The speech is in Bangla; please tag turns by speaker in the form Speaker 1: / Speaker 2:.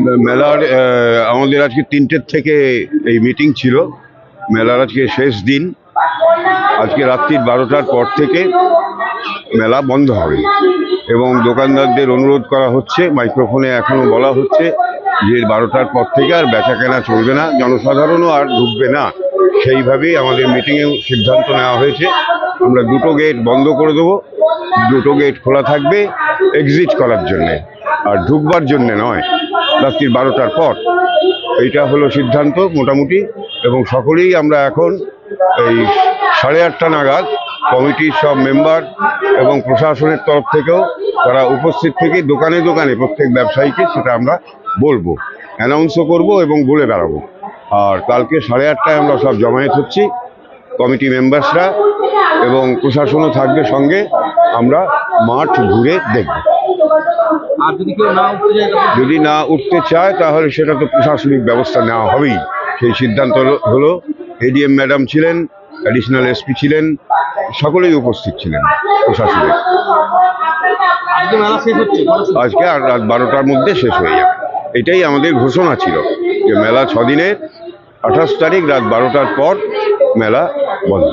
Speaker 1: মেলার আমাদের আজকে তিনটের থেকে এই মিটিং ছিল। মেলার আজকে শেষ দিন। আজকে রাত্রির বারোটার পর থেকে মেলা বন্ধ হবে। এবং দোকানদারদের অনুরোধ করা হচ্ছে, মাইক্রোফোনে এখনও বলা হচ্ছে যে বারোটার পর থেকে আর বেচা কেনা চলবে না, জনসাধারণও আর ঢুকবে না। সেইভাবেই আমাদের মিটিংয়েও সিদ্ধান্ত নেওয়া হয়েছে। আমরা দুটো গেট বন্ধ করে দেবো। দুটো গেট খোলা থাকবে এক্সিট করার জন্যে। আর ঢুকবার জন্যে নয়। রাত্রির বারোটার পর। এইটা হলো সিদ্ধান্ত মোটামুটি, এবং সকলেই আমরা এখন এই সাড়ে আটটা নাগাদ কমিটির সব মেম্বার এবং প্রশাসনের তরফ থেকেও তারা উপস্থিত থেকে দোকানে দোকানে প্রত্যেক ব্যবসায়ীকে সেটা আমরা বলব অ্যানাউন্সও করব এবং বলে বেড়াবো। আর কালকে সাড়ে আটটায় আমরা সব জমায়েত হচ্ছি, কমিটি মেম্বার্সরা এবং প্রশাসনও থাকবে সঙ্গে, আমরা মাঠ ঘুরে দেখব।
Speaker 2: আর যদি কেউ না উঠতে যায়
Speaker 1: যদি না উঠতে চায় তাহলে সেটা তো প্রশাসনিক ব্যবস্থা নেওয়া হবেই। সেই সিদ্ধান্ত হলো- এডিএম ম্যাডাম ছিলেন অ্যাডিশনাল এসপি ছিলেন সকলেই উপস্থিত ছিলেন প্রশাসনের? আজকে আর রাত বারোটার মধ্যে শেষ হয়ে যাবে। এটাই আমাদের ঘোষণা ছিল যে মেলা ছদিনের আঠাশ তারিখ রাত বারোটার পর মেলা বন্ধ।